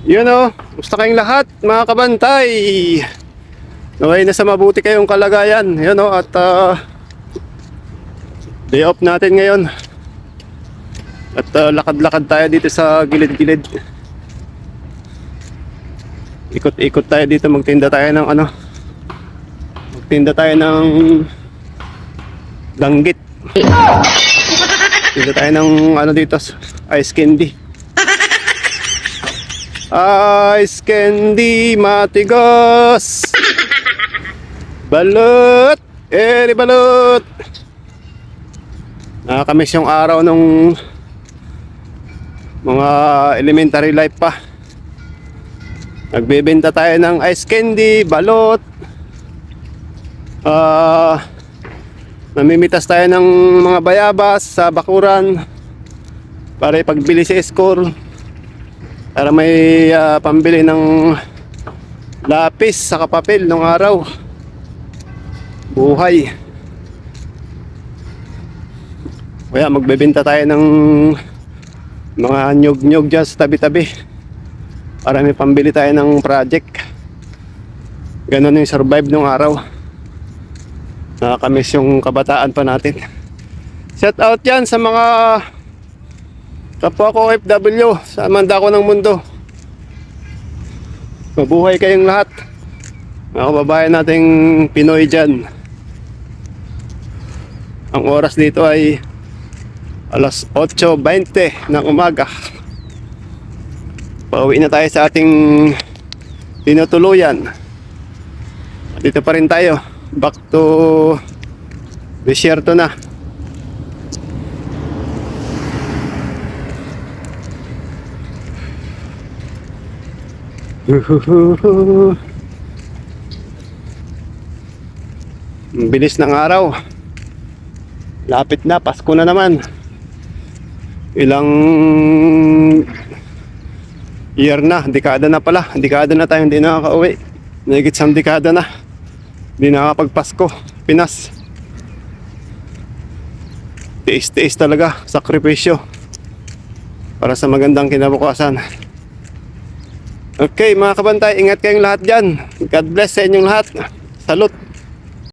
Yun o, gusto kayong lahat mga kabantay. Okay na sa mabuti kayong kalagayan. Yun o, at ah, day off natin ngayon. At ah, lakad-lakad tayo dito sa gilid-gilid. Ikot-ikot tayo dito, magtinda tayo ng ano. Magtinda tayo ng danggit. Tinda tayo ng ano dito, ice candy. Ice candy matigas. Balot. Eri balot. Nakakamiss yung araw nung mga elementary life pa. Nagbebenta tayo ng ice candy, balot. Ah, namimitas tayo ng mga bayabas sa bakuran para ipagbili sa score para may ah, pambili ng lapis sa kapapel nung araw. Buhay. Kaya magbebenta tayo ng mga nyog-nyog dyan sa tabi-tabi. Para may pambili tayo ng project. Ganun yung survive nung araw. Nakakamiss yung kabataan pa natin. Shout out yan sa mga kapwa ko OFW sa manda ko ng mundo. Mabuhay kayong lahat. Mga kababayan nating Pinoy dyan. Ang oras dito ay alas 8.20 ng umaga. Pauwi na tayo sa ating tinutuluyan. Dito pa rin tayo. Back to desierto na. Uhuhuhu. Ang bilis ng araw. Lapit na, Pasko na naman. Ilang year na, dekada na pala. Dekada na tayo hindi nakaka-uwi. Nagigit sa dekada na. Hindi nakakapagpasko. Pinas. Tiis-tiis talaga. Sakripisyo. Para sa magandang kinabukasan. Okay mga kabantay, ingat kayong lahat dyan. God bless sa inyong lahat. Salute.